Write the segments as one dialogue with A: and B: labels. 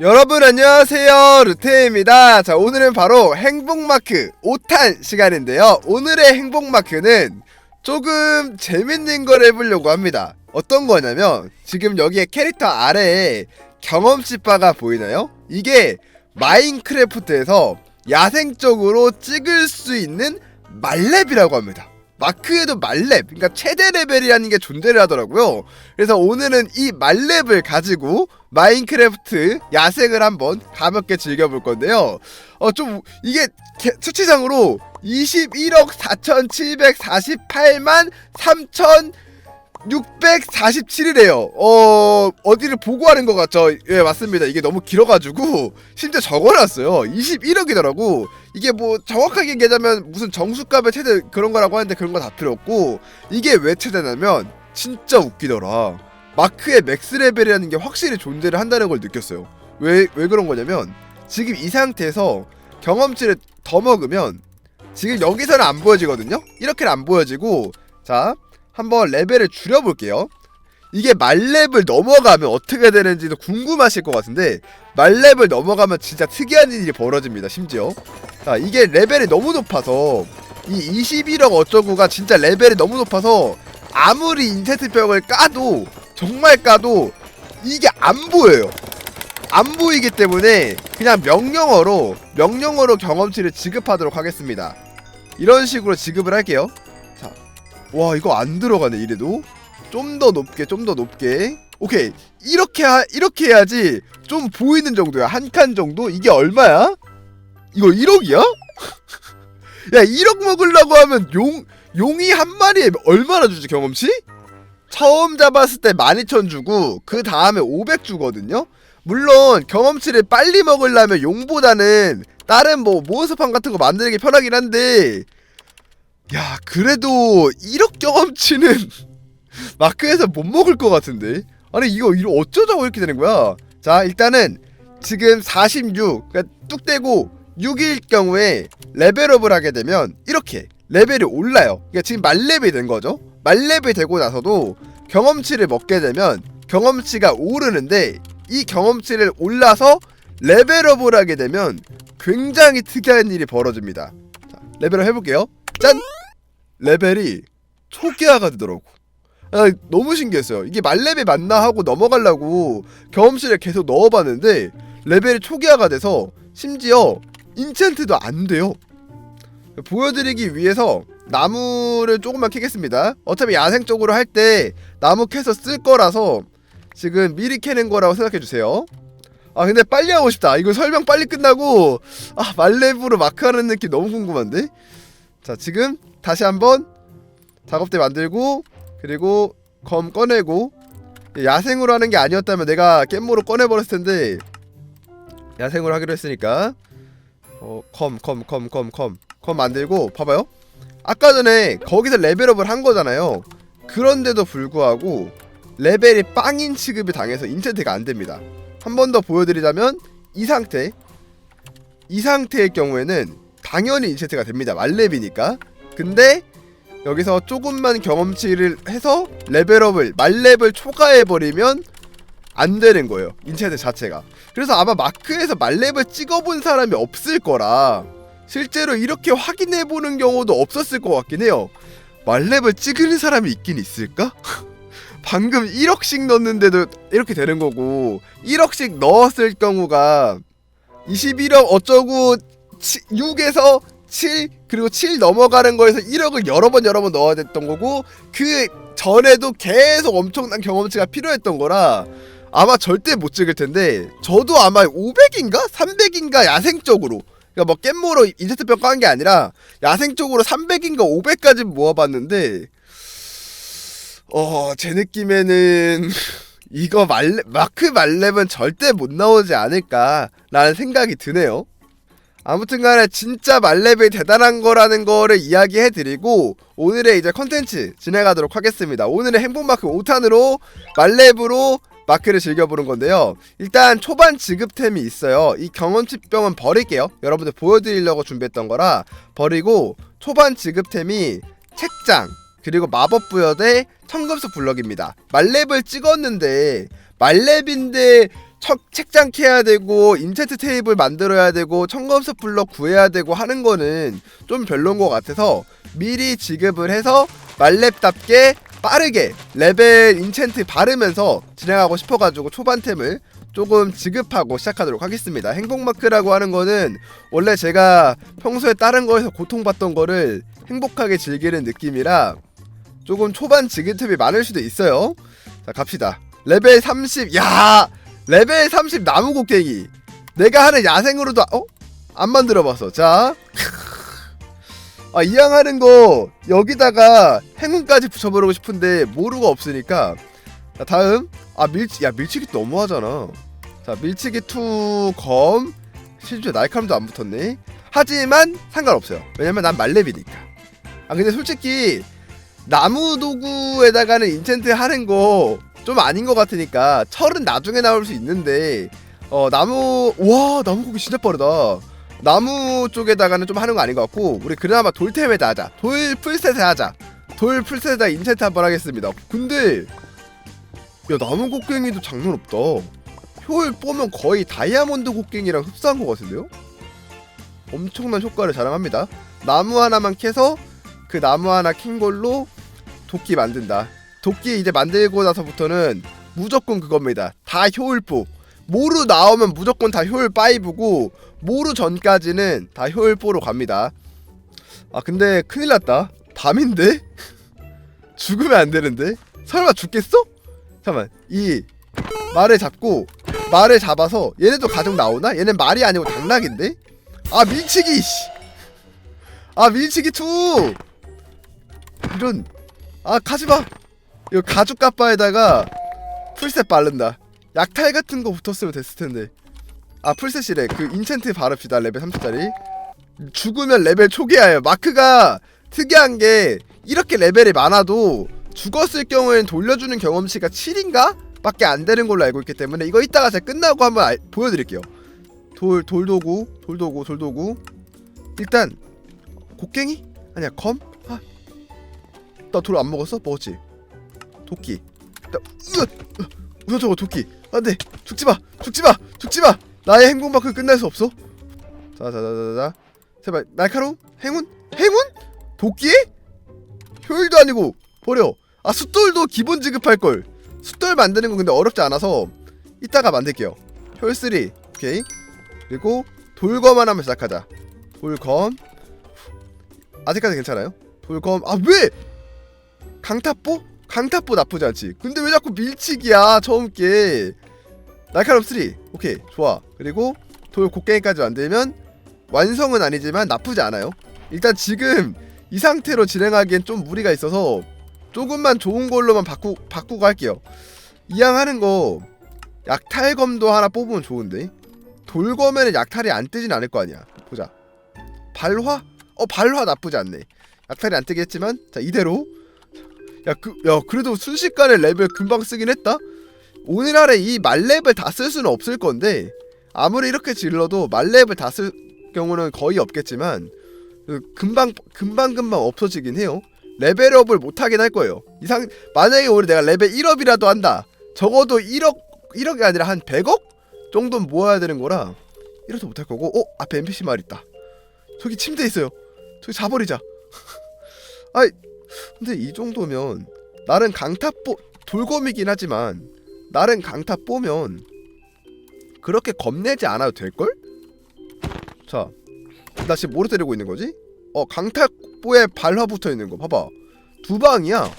A: 여러분 안녕하세요. 루테입니다. 자 오늘은 바로 행복마크 5탄 시간인데요. 오늘의 행복마크는 조금 재밌는 걸 해보려고 합니다. 어떤 거냐면 지금 여기에 캐릭터 아래에 경험치 바가 보이나요? 이게 마인크래프트에서 야생적으로 찍을 수 있는 말렙이라고 합니다 마크에도 말렙, 그러니까 최대 레벨이라는 게 존재를 하더라고요. 그래서 오늘은 이 말렙을 가지고 마인크래프트 야생을 한번 가볍게 즐겨볼 건데요. 어, 좀, 이게 개- 수치상으로 21억 4,748만 3천 647이래요. 어, 어디를 보고 하는 것 같죠? 예, 맞습니다. 이게 너무 길어가지고, 심지어 적어놨어요. 21억이더라고. 이게 뭐, 정확하게 얘기하자면, 무슨 정수값의 최대 그런 거라고 하는데 그런 거 다 필요 없고, 이게 왜 최대냐면, 진짜 웃기더라. 마크의 맥스 레벨이라는 게 확실히 존재를 한다는 걸 느꼈어요. 왜, 왜 그런 거냐면, 지금 이 상태에서 경험치를 더 먹으면, 지금 여기서는 안 보여지거든요? 이렇게는 안 보여지고, 자, 한번 레벨을 줄여볼게요. 이게 말렙을 넘어가면 어떻게 되는지도 궁금하실 것 같은데 말렙을 넘어가면 진짜 특이한 일이 벌어집니다. 심지어 자 이게 레벨이 너무 높아서 이 21억 어쩌구가 진짜 레벨이 너무 높아서 아무리 인세트벽을 까도 정말 까도 이게 안 보여요. 안 보이기 때문에 그냥 명령어로 명령어로 경험치를 지급하도록 하겠습니다. 이런 식으로 지급을 할게요. 와 이거 안 들어가네 이래도? 좀 더 높게 좀 더 높게. 오케이. 이렇게 하, 이렇게 해야지 좀 보이는 정도야. 한 칸 정도? 이게 얼마야? 이거 1억이야? 야 1억 먹으려고 하면 용 용이 한 마리에 얼마나 주지 경험치? 처음 잡았을 때 12,000 주고 그 다음에 500 주거든요? 물론 경험치를 빨리 먹으려면 용보다는 다른 뭐 몬스터팜 같은 거 만들기 편하긴 한데 야 그래도 1억 경험치는 마크에서 못 먹을 것 같은데? 아니 이거 어쩌자고 이렇게 되는 거야? 자 일단은 지금 46 그러니까 뚝 떼고 6일 경우에 레벨업을 하게 되면 이렇게 레벨이 올라요. 그러니까 지금 말렙이 된 거죠? 말렙이 되고 나서도 경험치를 먹게 되면 경험치가 오르는데 이 경험치를 올라서 레벨업을 하게 되면 굉장히 특이한 일이 벌어집니다. 자 레벨업 해볼게요. 짠 레벨이 초기화가 되더라고. 아, 너무 신기했어요. 이게 말레벨 맞나 하고 넘어가려고 경험치를 계속 넣어봤는데 레벨이 초기화가 돼서 심지어 인챈트도 안 돼요. 보여드리기 위해서 나무를 조금만 캐겠습니다. 어차피 야생 쪽으로 할 때 나무 캐서 쓸 거라서 지금 미리 캐는 거라고 생각해 주세요. 아 근데 빨리 하고 싶다. 이거 설명 빨리 끝나고 아 말렙으로 마크 하는 느낌 너무 궁금한데. 자 지금 다시 한번 작업대 만들고 그리고 검 꺼내고 야생으로 하는 게 아니었다면 내가 깻모로 꺼내버렸을 텐데 야생으로 하기로 했으니까. 어 검 검 검 검 검 검 만들고 봐봐요. 아까 전에 거기서 레벨업을 한 거잖아요. 그런데도 불구하고 레벨이 빵인 취급이 당해서 인챈트가 안 됩니다. 한 번 더 보여드리자면 이 상태. 이 상태의 경우에는 당연히 인챈트가 됩니다. 말렙이니까. 근데 여기서 조금만 경험치를 해서 레벨업을 말렙을 초과해 버리면 안 되는 거예요. 인챈트 자체가. 그래서 아마 마크에서 말렙을 찍어본 사람이 없을 거라 실제로 이렇게 확인해 보는 경우도 없었을 것 같긴 해요. 말렙을 찍는 사람이 있긴 있을까? 방금 1억씩 넣었는데도 이렇게 되는 거고 1억씩 넣었을 경우가 21억 어쩌고 6에서 7 그리고 7 넘어가는 거에서 1억을 여러 번 여러 번 넣어야 됐던 거고 그 전에도 계속 엄청난 경험치가 필요했던 거라 아마 절대 못 찍을 텐데 저도 아마 500인가 300인가 야생적으로 그러니까 뭐 깻모로 인세트 평가 한 게 아니라 야생적으로 300인가 500까지 모아봤는데 어 제 느낌에는 이거 말렙 마크 말렙은 절대 못 나오지 않을까라는 생각이 드네요. 아무튼간에 진짜 말렙이 대단한 거라는 거를 이야기해드리고 오늘의 이제 컨텐츠 진행하도록 하겠습니다. 오늘의 행복마크 5탄으로 말렙으로 마크를 즐겨보는 건데요. 일단 초반 지급템이 있어요. 이 경험치병은 버릴게요. 여러분들 보여드리려고 준비했던 거라 버리고 초반 지급템이 책장 그리고 마법 부여대 청금석 블럭입니다. 말렙을 찍었는데 말렙인데 첫 책장 캐야 되고 인체트 테이블 만들어야 되고 청검석 블럭 구해야 되고 하는 거는 좀 별론 것 같아서 미리 지급을 해서 말렙답게 빠르게 레벨 인챈트 바르면서 진행하고 싶어가지고 초반템을 조금 지급하고 시작하도록 하겠습니다. 행복마크라고 하는 거는 원래 제가 평소에 다른 거에서 고통받던 거를 행복하게 즐기는 느낌이라 조금 초반 지급템이 많을 수도 있어요. 자 갑시다. 레벨 30. 야 레벨 30 나무 곡괭이. 내가 하는 야생으로도 어? 안 만들어봤어. 자. 아 이왕 하는 거 여기다가 행운까지 붙여버리고 싶은데 모루가 없으니까 자 다음 아 밀치 야 밀치기 너무하잖아 자 밀치기 2검 실제 날카로움도 안 붙었네 하지만 상관없어요 왜냐면 난 말렙이니까 아 근데 솔직히 나무 도구에다가는 인챈트 하는 거 좀 아닌 것 같으니까 철은 나중에 나올 수 있는데 어 나무 와 나무 고기 진짜 빠르다. 나무 쪽에다가는 좀 하는 거 아닌 것 같고 우리 그나마 돌템에다 하자. 돌 풀셋에 하자. 돌 풀셋에다 인챈트 한번 하겠습니다. 근데 야 나무 곡괭이도 장난 없다. 효율 보면 거의 다이아몬드 곡괭이랑 흡사한 것 같은데요? 엄청난 효과를 자랑합니다. 나무 하나만 캐서 그 나무 하나 킨 걸로 도끼 만든다 도끼 이제 만들고 나서부터는 무조건 그겁니다 다 효율4 모루 나오면 무조건 다 효율 5고 모루 전까지는 다 효율 4로 갑니다. 아 근데 큰일 났다. 밤인데? 죽으면 안 되는데? 설마 죽겠어? 잠깐만 이 말을 잡고 말을 잡아서 얘네도 가족 나오나? 얘는 말이 아니고 당나귀인데? 아 밀치기 씨. 아 밀치기 2 이런 아 가지마 이거 가죽 까빠에다가 풀셋 바른다 약탈 같은 거 붙었으면 됐을 텐데. 아 풀셋이래. 그 인챈트 바릅시다. 레벨 30짜리. 죽으면 레벨 초기화예요. 마크가 특이한 게 이렇게 레벨이 많아도 죽었을 경우에는 돌려주는 경험치가 7인가? 밖에 안 되는 걸로 알고 있기 때문에 이거 이따가 제가 끝나고 한번 알- 보여드릴게요. 돌 돌도구 돌도구 돌도구 일단 곡괭이 아니야 검? 아. 나돌 안 먹었어? 먹었지. 도끼. 나 으, 으, 우선 저거 도끼. 안돼 죽지 마 죽지 마 죽지 마 나의 행복만큼 끝날 수 없어. 자자자자자 제발 날카로움 행운 행운 도끼 효율도 아니고 버려. 아 숫돌도 기본 지급할 걸. 숫돌 만드는 건 근데 어렵지 않아서 이따가 만들게요. 효율 3 오케이 그리고 돌검 하나만 시작하자. 돌검 아직까지 괜찮아요? 돌검 아 왜? 강타뽀? 강타뽀 나쁘지 않지. 근데 왜 자꾸 밀치기야 처음 게 날카로움 3 오케이 좋아. 그리고 돌 곡괭이까지 만들면 완성은 아니지만 나쁘지 않아요. 일단 지금 이 상태로 진행하기엔 좀 무리가 있어서 조금만 좋은 걸로만 바꾸 바꾸고 할게요. 이왕 하는 거 약탈검도 하나 뽑으면 좋은데 돌검에는 약탈이 안 뜨진 않을 거 아니야. 보자. 발화? 어 발화 나쁘지 않네. 약탈이 안 뜨겠지만 자 이대로 야 그 야 그래도 순식간에 레벨 금방 쓰긴 했다. 오늘 안에 이 말렙을 다 쓸 수는 없을 건데 아무리 이렇게 질러도 말렙을 다 쓸 경우는 거의 없겠지만 그 금방 금방 금방 없어지긴 해요. 레벨업을 못 하긴 할 거예요. 이상 만약에 오늘 내가 레벨 1업이라도 한다. 적어도 1억 1억이 아니라 한 100억 정도는 모아야 되는 거라 이러도 못할 거고. 어 앞에 NPC 말 있다. 저기 침대 있어요. 저기 자버리자. 아이 근데 이 정도면 나는 강타 뽀 돌검이긴 하지만 나는 강타 뽀면 그렇게 겁내지 않아도 될걸? 자, 나 지금 뭐로 때리고 있는 거지? 어, 강타 뽀에 발화 붙어 있는 거 봐봐. 두 방이야.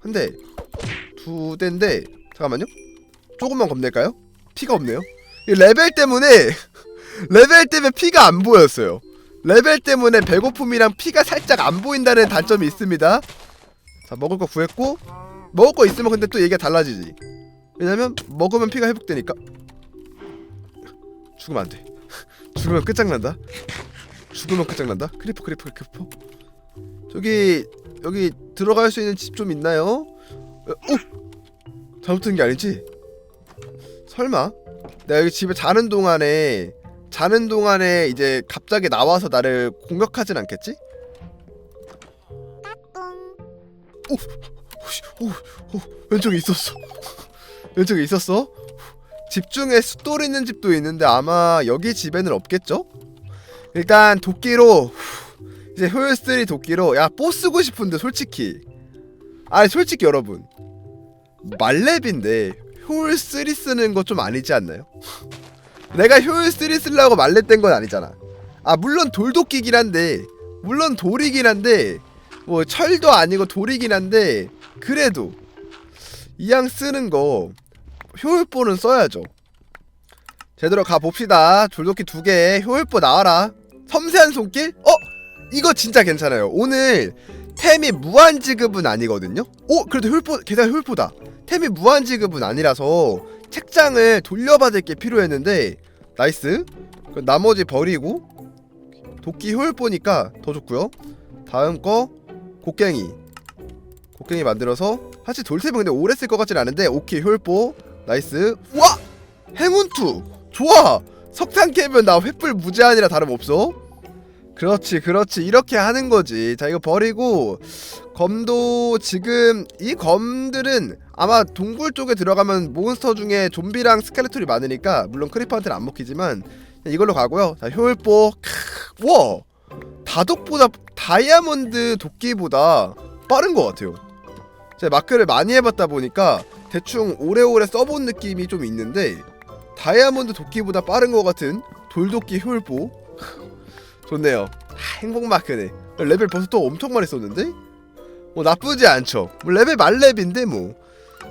A: 한 대, 두 대인데 잠깐만요. 조금만 겁낼까요? 피가 없네요. 이 레벨 때문에 레벨 때문에 피가 안 보였어요. 레벨 때문에 배고픔이랑 피가 살짝 안 보인다는 단점이 있습니다. 자, 먹을 거 구했고 먹을 거 있으면 근데 또 얘기가 달라지지. 왜냐면 먹으면 피가 회복되니까. 죽으면 안 돼. 죽으면 끝장난다. 죽으면 끝장난다. 크리퍼 크리퍼 크리퍼. 저기 여기 들어갈 수 있는 집 좀 있나요? 어, 어? 잘못 든게 아니지? 설마? 내가 여기 집에 자는 동안에 자는 동안에 이제 갑자기 나와서 나를 공격하진 않겠지? 오, 오, 오, 왼쪽에 있었어. 왼쪽에 있었어. 집 중에 숫돌 있는 집도 있는데 아마 여기 집에는 없겠죠? 일단 도끼로 후, 이제 효율 3 도끼로 야 뽀 쓰고 싶은데 솔직히 아니 솔직히 여러분 말렙인데 효율 3 쓰는 거 좀 아니지 않나요? 내가 효율 3 쓰려고 말렙 뗀건 아니잖아 아 물론 돌도끼긴 한데 물론 돌이긴 한데 뭐 철도 아니고 돌이긴 한데 그래도 이왕 쓰는 거 효율보는 써야죠. 제대로 가 봅시다. 돌도끼 두 개, 효율보 나와라. 섬세한 손길? 어? 이거 진짜 괜찮아요. 오늘 템이 무한 지급은 아니거든요. 오, 그래도 효율보 게다가 효율보다. 템이 무한 지급은 아니라서 책장을 돌려받을 게 필요했는데 나이스. 그럼 나머지 버리고 도끼 효율 보니까 더 좋고요. 다음 거 곡괭이. 곡괭이 만들어서 사실 돌cep은 근데 오래 쓸 것 같진 않은데 오케이 효율보 나이스 와 행운투 좋아 석탄 캐면 나 횃불 무제한이라 다름없어 그렇지 그렇지. 이렇게 하는 거지. 자 이거 버리고 검도 지금 이 검들은 아마 동굴 쪽에 들어가면 몬스터 중에 좀비랑 스켈레톤이 많으니까 물론 크리퍼한테는 안 먹히지만 이걸로 가고요. 자 효율보 크, 와! 다독보다 다이아몬드 도끼보다 빠른 것 같아요. 제가 마크를 많이 해봤다 보니까 대충 오래오래 써본 느낌이 좀 있는데 다이아몬드 도끼보다 빠른 것 같은 돌도끼 효율보 좋네요. 아, 행복 마크네. 레벨 벌써 또 엄청 많이 썼는데? 뭐 나쁘지 않죠. 뭐 레벨 만렙인데 뭐.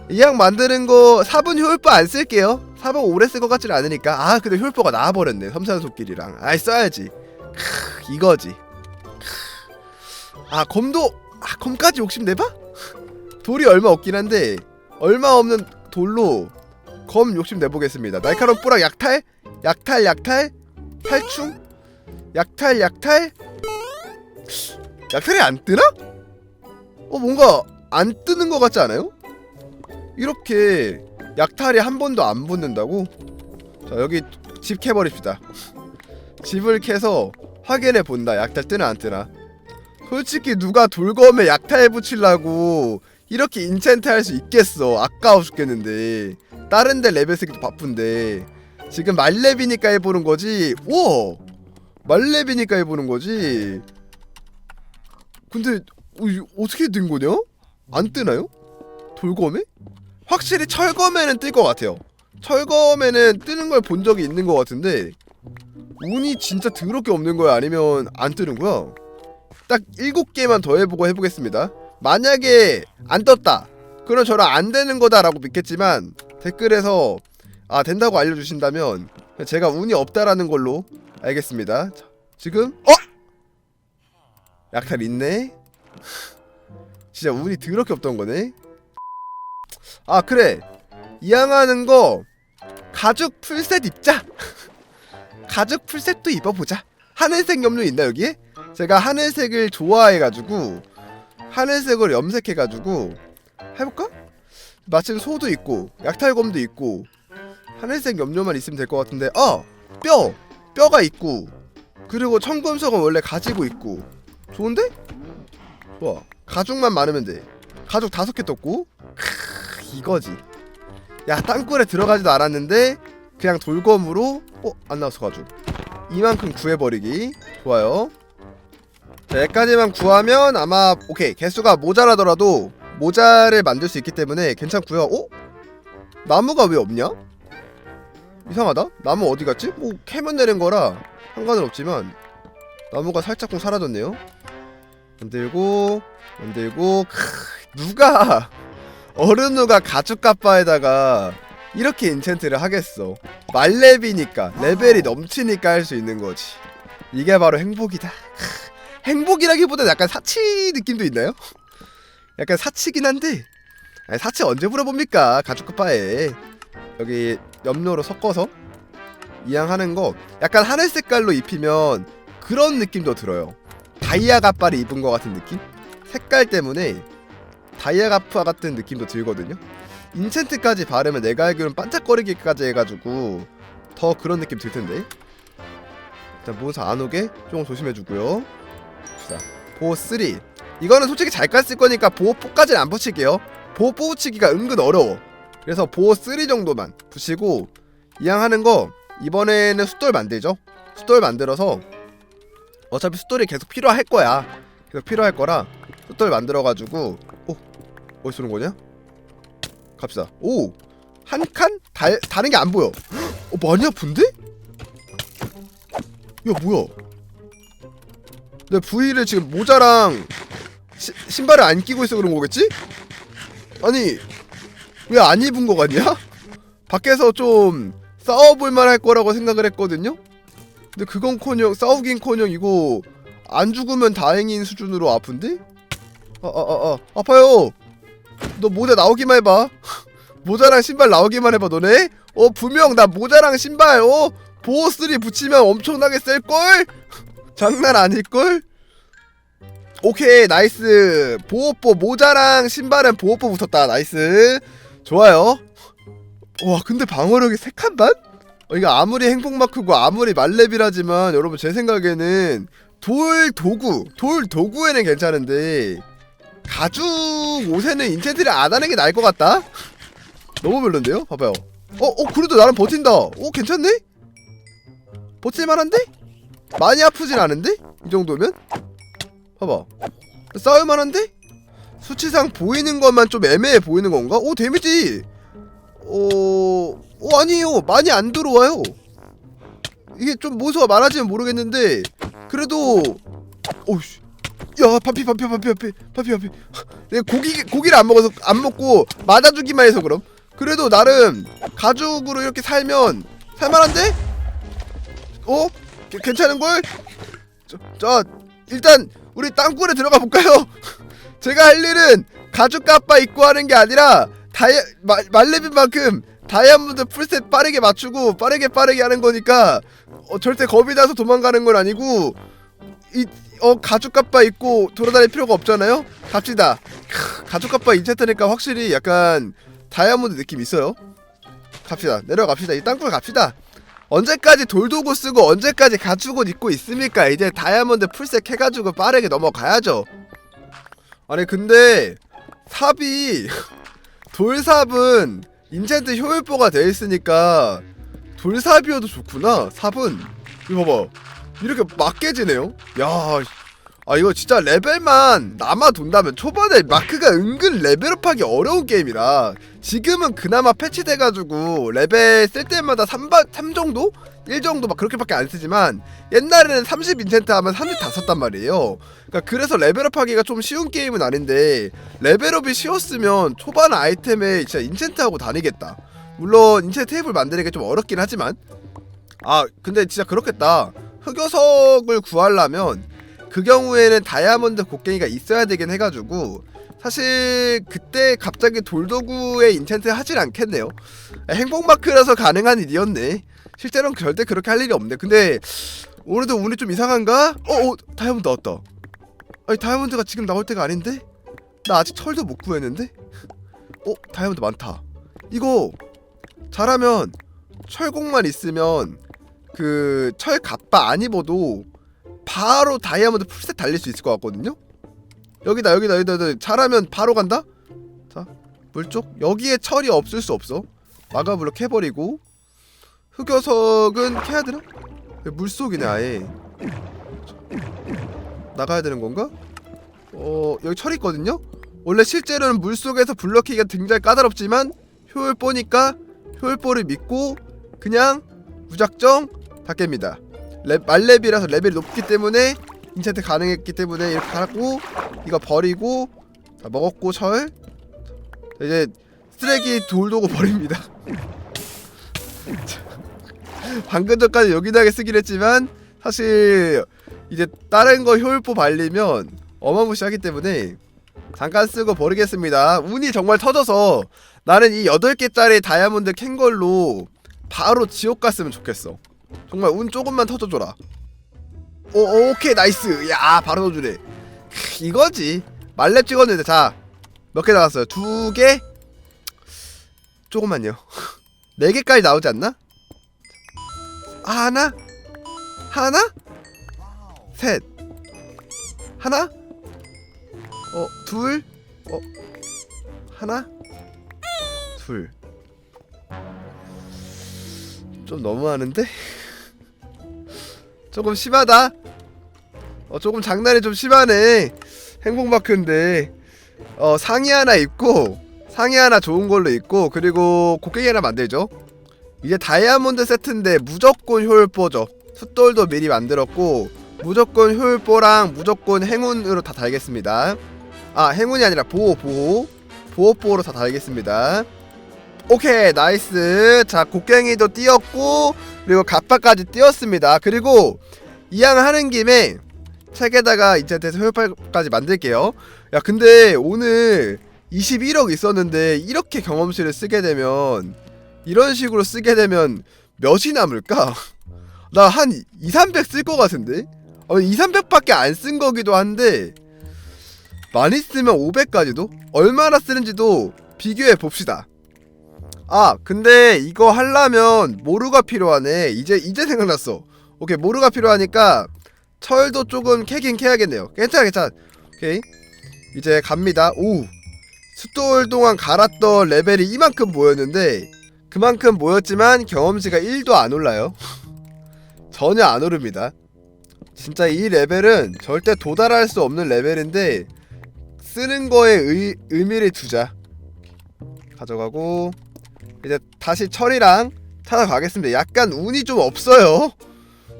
A: 이왕 만드는 거 4분 효율보 안 쓸게요. 4분 오래 쓸 것 같지는 않으니까. 아 근데 효율보가 나와버렸네. 섬산소끼리랑. 아이 써야지. 크, 이거지. 크. 아 검도 아 검까지 욕심내봐? 돌이 얼마 없긴 한데 얼마 없는 돌로 검 욕심 내보겠습니다. 날카로운 뿌락 약탈, 약탈, 약탈, 탈충, 약탈, 약탈. 약탈이 안 뜨나? 어 뭔가 안 뜨는 것 같지 않아요? 이렇게 약탈이 한 번도 안 붙는다고? 자 여기 집 캐버립시다. 집을 캐서 확인해 본다. 약탈 뜨나 안 뜨나? 솔직히 누가 돌검에 약탈 붙이려고 이렇게 인챈트 할 수 있겠어 아까워 죽겠는데 다른 데 레벨 쓰기도 바쁜데 지금 말렙이니까 해보는 거지 와 말렙이니까 해보는 거지 근데 어, 어떻게 된 거냐? 안 뜨나요? 돌검에? 확실히 철검에는 뜰 것 같아요 철검에는 뜨는 걸 본 적이 있는 것 같은데 운이 진짜 더럽게 없는 거야 아니면 안 뜨는 거야? 딱 7개만 더 해보고 해보겠습니다 만약에 안 떴다 그럼 저는 안 되는 거다라고 믿겠지만 댓글에서 아 된다고 알려주신다면 제가 운이 없다라는 걸로 알겠습니다 자, 지금 어? 약탈 있네 진짜 운이 더럽게 없던 거네 아 그래 이양하는 거 가죽 풀셋 입자 가죽 풀셋도 입어보자 하늘색 염료 있나 여기에? 제가 하늘색을 좋아해가지고 하늘색을 염색해가지고 해볼까? 마침 소도 있고 약탈검도 있고 하늘색 염료만 있으면 될 것 같은데 어! 뼈! 뼈가 있고 그리고 청금석은 원래 가지고 있고 좋은데? 좋아 가죽만 많으면 돼 가죽 다섯 개 떴고 크 이거지 야 땅굴에 들어가지도 않았는데 그냥 돌검으로 어? 안 나왔어 가죽 이만큼 구해버리기 좋아요 자, 여기까지만 구하면 아마 오케이 개수가 모자라더라도 모자를 만들 수 있기 때문에 괜찮고요. 어? 나무가 왜 없냐? 이상하다. 나무 어디 갔지? 뭐 캐면 내는 거라 상관은 없지만 나무가 살짝쿵 사라졌네요. 만들고 만들고 크, 누가 어른우가 가죽 갑바에다가 이렇게 인챈트를 하겠어. 말레비니까 레벨이 넘치니까 할 수 있는 거지. 이게 바로 행복이다. 크. 행복이라기보다 약간 사치 느낌도 있나요? 약간 사치긴 한데 사치 언제 물어봅니까 가죽 급파에 여기 염료로 섞어서 이양하는 거 약간 하늘 색깔로 입히면 그런 느낌도 들어요. 다이아 갑바를 입은 것 같은 느낌? 색깔 때문에 다이아 갑파 같은 느낌도 들거든요. 인챈트까지 바르면 내가 알기로는 반짝거리기까지 해가지고 더 그런 느낌 들 텐데. 일단 몬스터 안 오게 조금 조심해주고요. 봅시다 보호 3 이거는 솔직히 잘 깠을 거니까 보호 4까지는 안 붙일게요. 보호 4 붙이기가 은근 어려워 그래서 보호 3 정도만 붙이고 이왕 하는 거 이번에는 숫돌 만들죠. 숫돌 만들어서 어차피 숫돌이 계속 필요할 거야. 계속 필요할 거라 숫돌 만들어 가지고 오 어디서 오는 거냐? 갑시다. 오 한 칸? 다, 다른 게 안 보여. 어 많이 아픈데? 야 뭐야? 내 V를 지금 모자랑 시, 신발을 안 끼고 있어 그런 거겠지? 아니 왜 안 입은 거 같냐? 밖에서 좀 싸워볼 만할 거라고 생각을 했거든요. 근데 그건커녕 싸우긴커녕 이거 안 죽으면 다행인 수준으로 아픈데? 아아아 아, 아, 아파요. 너 모자 나오기만 해봐. 모자랑 신발 나오기만 해봐 너네. 어 분명 나 모자랑 신발 어 보호 3 붙이면 엄청나게 셀 걸. 장난 아닐 걸. 오케이 나이스 보호뽀 모자랑 신발은 보호뽀 붙었다 나이스 좋아요 와 근데 방어력이 세 칸 반? 어, 이거 아무리 행복마크고 아무리 말렙이라지만 여러분 제 생각에는 돌 도구 돌 도구에는 괜찮은데 가죽 옷에는 인챈트를 안 하는 게 나을 것 같다 너무 별론데요? 봐봐요 어? 어 그래도 나름 버틴다 어 괜찮네? 버틸만한데? 많이 아프진 않은데? 이 정도면? 봐봐 싸울만한데? 수치상 보이는 것만 좀 애매해 보이는 건가? 오 데미지 어... 어 아니에요 많이 안 들어와요 이게 좀 모수가 많아지면 모르겠는데 그래도 오우씨 야 반피 반피 반피 반피 반피 반피 내가 고기 고기를 안 먹어서 안 먹고 맞아주기만 해서 그럼 그래도 나름 가죽으로 이렇게 살면 살만한데? 어? 게- 괜찮은 걸? 자, 자 일단 우리 땅굴에 들어가 볼까요? 제가 할 일은 가죽 까빠 입고 하는 게 아니라 다이아 마- 말레빈 만큼 다이아몬드 풀셋 빠르게 맞추고 빠르게 빠르게 하는 거니까 어, 절대 겁이 나서 도망가는 건 아니고 이 어 가죽 까빠 입고 돌아다닐 필요가 없잖아요. 갑시다. 크, 가죽 까빠 인체트니까 확실히 약간 다이아몬드 느낌 있어요. 갑시다. 내려갑시다. 이 땅굴 갑시다. 언제까지 돌도구 쓰고 언제까지 가죽옷 입고 있습니까? 이제 다이아몬드 풀색 해가지고 빠르게 넘어가야죠. 아니 근데 삽이 돌삽은 인챈트 효율보가 되어 있으니까 돌삽이어도 좋구나. 삽은 이거 봐봐 이렇게 막 깨지네요. 야. 아 이거 진짜 레벨만 남아 돈다면 초반에 마크가 은근 레벨업하기 어려운 게임이라 지금은 그나마 패치돼가지고 레벨 쓸 때마다 3바, 3 정도? 1 정도 막 그렇게밖에 안 쓰지만 옛날에는 30 인챈트 하면 30다 썼단 말이에요. 그러니까 그래서 레벨업하기가 좀 쉬운 게임은 아닌데 레벨업이 쉬웠으면 초반 아이템에 진짜 인챈트하고 다니겠다. 물론 인챈트 테이블 만드는 게 좀 어렵긴 하지만. 아 근데 진짜 그렇겠다. 흑요석을 구하려면 그 경우에는 다이아몬드 곡괭이가 있어야 되긴 해가지고 사실 그때 갑자기 돌도구에 인챈트 하진 않겠네요. 행복마크라서 가능한 일이었네 실제로는 절대 그렇게 할 일이 없네 근데 오늘도 운이 좀 이상한가? 어, 어 다이아몬드 나왔다 아니 다이아몬드가 지금 나올 때가 아닌데? 나 아직 철도 못 구했는데? 어 다이아몬드 많다 이거 잘하면 철곡만 있으면 그 철 갑바 안 입어도 바로 다이아몬드 풀셋 달릴 수 있을 것 같거든요. 여기다 여기다 여기다, 여기다. 잘하면 바로 간다. 자 물쪽 여기에 철이 없을 수 없어. 마가블로 캐버리고 흑여석은 캐야 되나? 물속이네 아예. 나가야 되는 건가? 어 여기 철 있거든요. 원래 실제로는 물속에서 블럭키기가 굉장히 까다롭지만 효율보니까 효율보를 믿고 그냥 무작정 다 깹니다. 랩, 말렙이라서 레벨이 높기 때문에 인챈트 가능했기 때문에 이렇게 하고 이거 버리고 자, 먹었고 철 자, 이제 쓰레기 돌도구 버립니다. 방금 전까지 여기다게 쓰긴 했지만 사실 이제 다른 거 효율보 발리면 어마무시하기 때문에 잠깐 쓰고 버리겠습니다. 운이 정말 터져서 나는 이 8개짜리 다이아몬드 캔 걸로 바로 지옥 갔으면 좋겠어. 정말 운 조금만 터져줘라. 오, 오케이 나이스. 야 바로 넣어주네. 크, 이거지. 말렙 찍었는데 자 몇 개 나왔어요? 두 개. 조금만요. 네 개까지 나오지 않나? 하나, 하나, 셋, 하나, 어 둘, 어 하나, 둘. 좀 너무하는데? 조금 심하다. 어 조금 장난이 좀 심하네. 행복마크인데 어 상의 하나 입고 상의 하나 좋은 걸로 입고 그리고 곡괭이 하나 만들죠. 이제 다이아몬드 세트인데 무조건 효율보죠. 숫돌도 미리 만들었고 무조건 효율보랑 무조건 행운으로 다 달겠습니다. 아 행운이 아니라 보호 보호 보호보호로 다 달겠습니다. 오케이 나이스 자 곡괭이도 띄었고 그리고 갑바까지 띄었습니다 그리고 이왕 하는 김에 책에다가 이제대해서 효율까지 만들게요 야 근데 오늘 21억 있었는데 이렇게 경험치를 쓰게 되면 이런 식으로 쓰게 되면 몇이 남을까? 나 한 2, 300 쓸 것 같은데? 어, 2, 300밖에 안 쓴 거기도 한데 많이 쓰면 500까지도? 얼마나 쓰는지도 비교해 봅시다. 아 근데 이거 하려면 모루가 필요하네. 이제 이제 생각났어. 오케이 모루가 필요하니까 철도 조금 캐긴 캐야겠네요. 괜찮아 괜찮아. 오케이. 이제 갑니다. 오! 숫돌 동안 갈았던 레벨이 이만큼 모였는데 그만큼 모였지만 경험치가 1도 안 올라요 전혀 안 오릅니다 진짜 이 레벨은 절대 도달할 수 없는 레벨인데 쓰는 거에 의, 의미를 두자 가져가고 이제 다시 철이랑 찾아가겠습니다. 약간 운이 좀 없어요.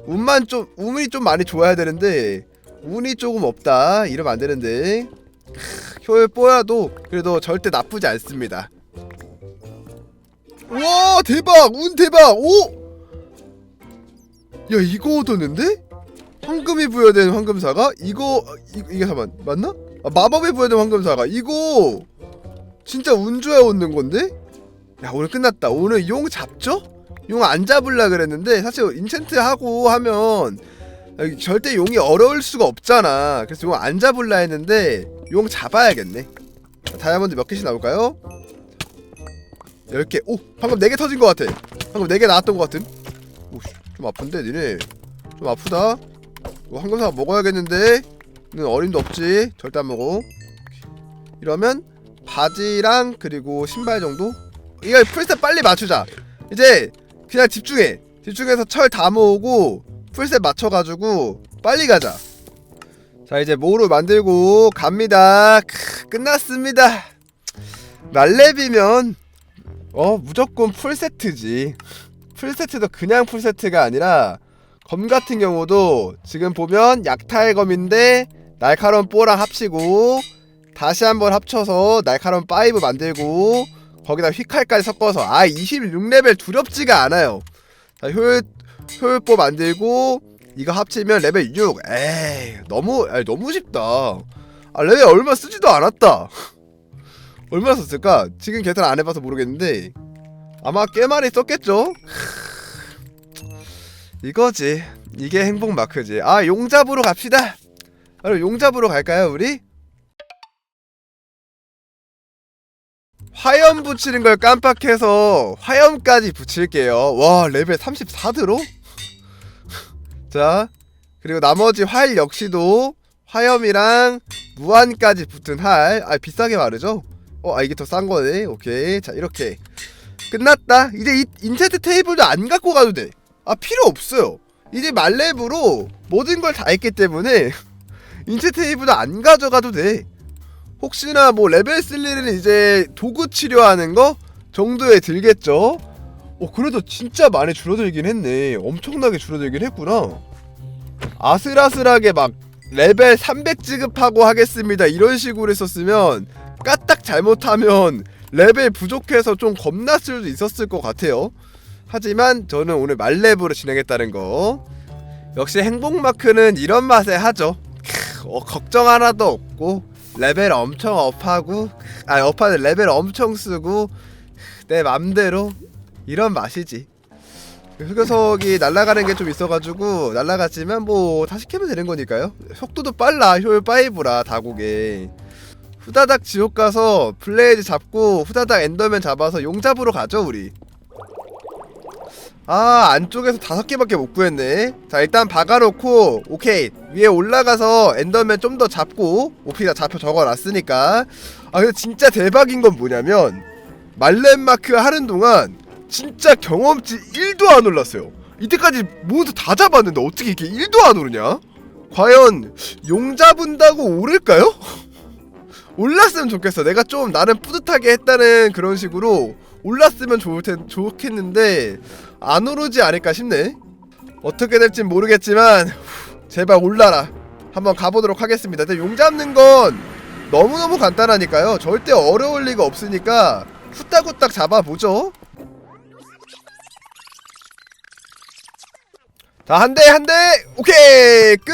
A: 운만 좀 운이 좀 많이 좋아야 되는데 운이 조금 없다. 이러면 안 되는데 크, 효율 뽀야도 그래도 절대 나쁘지 않습니다. 와 대박 운 대박 오! 야 이거 얻었는데? 황금이 부여된 황금사가 이거 이, 이게 잠깐 맞나? 아, 마법이 부여된 황금사가 이거 진짜 운 좋아 얻는 건데? 야 오늘 끝났다 오늘 용 잡죠? 용 안 잡을라 그랬는데 사실 인챈트 하고 하면 절대 용이 어려울 수가 없잖아 그래서 용 안 잡을라 했는데 용 잡아야겠네 다이아몬드 몇 개씩 나올까요? 10개. 오 방금 4개 터진 것 같아. 방금 4개 나왔던 것 같은. 오씨 좀 아픈데 니네. 좀 아프다. 이거 황금사가 먹어야겠는데? 는 어림도 없지. 절대 안 먹어. 이러면 바지랑 그리고 신발 정도? 이거 풀셋 빨리 맞추자. 이제 그냥 집중해. 집중해서 철 다 모으고 풀셋 맞춰가지고 빨리 가자. 자 이제 모루 만들고 갑니다. 크, 끝났습니다. 말렙이면 어 무조건 풀세트지. 풀세트도 그냥 풀세트가 아니라 검 같은 경우도 지금 보면 약탈 검인데 날카로운 뽀랑 합치고 다시 한번 합쳐서 날카로운 5 만들고 거기다 휘칼까지 섞어서 아 26레벨 두렵지가 않아요. 자 효율 효율법 만들고 이거 합치면 레벨 6 에이 너무 에이, 너무 쉽다. 아 레벨 얼마 쓰지도 않았다 얼마 썼을까 지금 계산 안 해봐서 모르겠는데 아마 꽤 많이 썼겠죠 이거지 이게 행복 마크지 아 용잡으로 갑시다 그럼 용잡으로 갈까요 우리? 화염 붙이는 걸 깜빡해서 화염까지 붙일게요. 와 레벨 34드로? 자 그리고 나머지 활 역시도 화염이랑 무한까지 붙은 활. 아 비싸게 마르죠? 어 아 이게 더 싼 거네. 오케이 자 이렇게 끝났다. 이제 이 인체트 테이블도 안 갖고 가도 돼. 아 필요 없어요. 이제 말렙으로 모든 걸 다 했기 때문에 인체 테이블도 안 가져가도 돼. 혹시나 뭐 레벨 쓸 일은 이제 도구 치료하는 거 정도에 들겠죠. 어 그래도 진짜 많이 줄어들긴 했네. 엄청나게 줄어들긴 했구나. 아슬아슬하게 막 레벨 300 지급하고 하겠습니다. 이런 식으로 했었으면 까 딱 잘못하면 레벨 부족해서 좀 겁났을 수도 있었을 것 같아요. 하지만 저는 오늘 말렙으로 진행했다는 거. 역시 행복 마크는 이런 맛에 하죠. 크, 어, 걱정 하나도 없고 레벨 엄청 업하고 아 업하는 레벨 엄청 쓰고 내 맘대로 이런 맛이지 흑요석이 날아가는 게 좀 있어가지고 날아갔지만 뭐 다시 캐면 되는 거니까요 속도도 빨라 효율 5라 다국에 후다닥 지옥 가서 블레이즈 잡고 후다닥 엔더맨 잡아서 용 잡으러 가죠 우리. 아 안쪽에서 다섯 개밖에 못 구했네. 자 일단 박아놓고 오케이. 위에 올라가서 엔더맨 좀 더 잡고 오피다 잡혀 적어놨으니까. 아 근데 진짜 대박인 건 뭐냐면 말렘마크 하는 동안 진짜 경험치 1도 안 올랐어요. 이때까지 모두 다 잡았는데 어떻게 이렇게 1도 안 오르냐? 과연 용 잡은다고 오를까요? 올랐으면 좋겠어. 내가 좀 나름 뿌듯하게 했다는 그런 식으로 올랐으면 좋을 텐 좋겠는데 안 오르지 않을까 싶네. 어떻게 될진 모르겠지만 후, 제발 올라라. 한번 가보도록 하겠습니다. 근데 용 잡는 건 너무너무 간단하니까요. 절대 어려울 리가 없으니까 후딱후딱 잡아보죠. 자 한 대 한 대! 오케이! 끝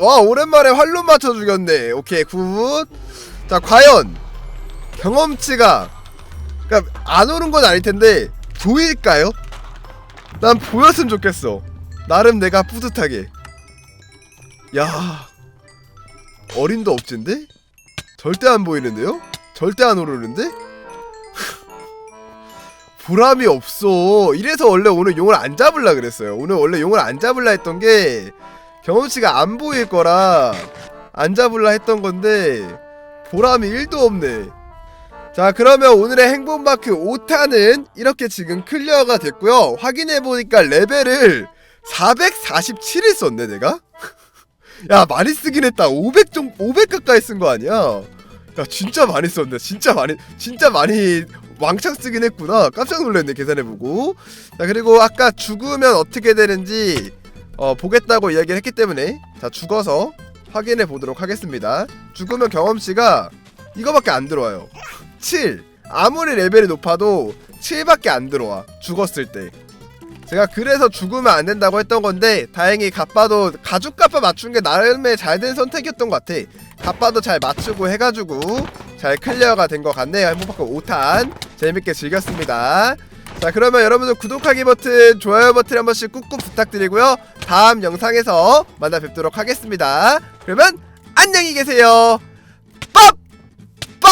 A: 와 오랜만에 활로 맞춰 죽였네. 오케이 굿 자 과연 경험치가 그니까 안 오른 건 아닐 텐데 보일까요? 난 보였으면 좋겠어 나름 내가 뿌듯하게 야 어림도 없진데? 절대 안 보이는데요? 절대 안 오르는데? 보람이 없어. 이래서 원래 오늘 용을 안 잡을라 그랬어요. 오늘 원래 용을 안 잡을라 했던 게 경험치가 안 보일 거라 안 잡을라 했던 건데 보람이 1도 없네. 자 그러면 오늘의 행복마크 5탄은 이렇게 지금 클리어가 됐고요. 확인해보니까 레벨을 447을 썼네 내가? 야 많이 쓰긴 했다 500 좀, 500 가까이 쓴 거 아니야 야 진짜 많이 썼네 진짜 많이 진짜 많이 왕창 쓰긴 했구나 깜짝 놀랐네 계산해보고 자 그리고 아까 죽으면 어떻게 되는지 어, 보겠다고 이야기를 했기 때문에 자 죽어서 확인해 보도록 하겠습니다. 죽으면 경험치가 이거밖에 안 들어와요. 7 아무리 레벨이 높아도 7밖에 안 들어와 죽었을 때. 제가 그래서 죽으면 안 된다고 했던 건데 다행히 갑바도 가죽 갑바 맞춘 게 나름의 잘 된 선택이었던 것 같아. 갑바도 잘 맞추고 해가지고 잘 클리어가 된 것 같네요. 행복파크 5탄. 재밌게 즐겼습니다. 자 그러면 여러분들 구독하기 버튼 좋아요 버튼 한 번씩 꾹꾹 부탁드리고요. 다음 영상에서 만나 뵙도록 하겠습니다 그러면 안녕히 계세요. 빡빡!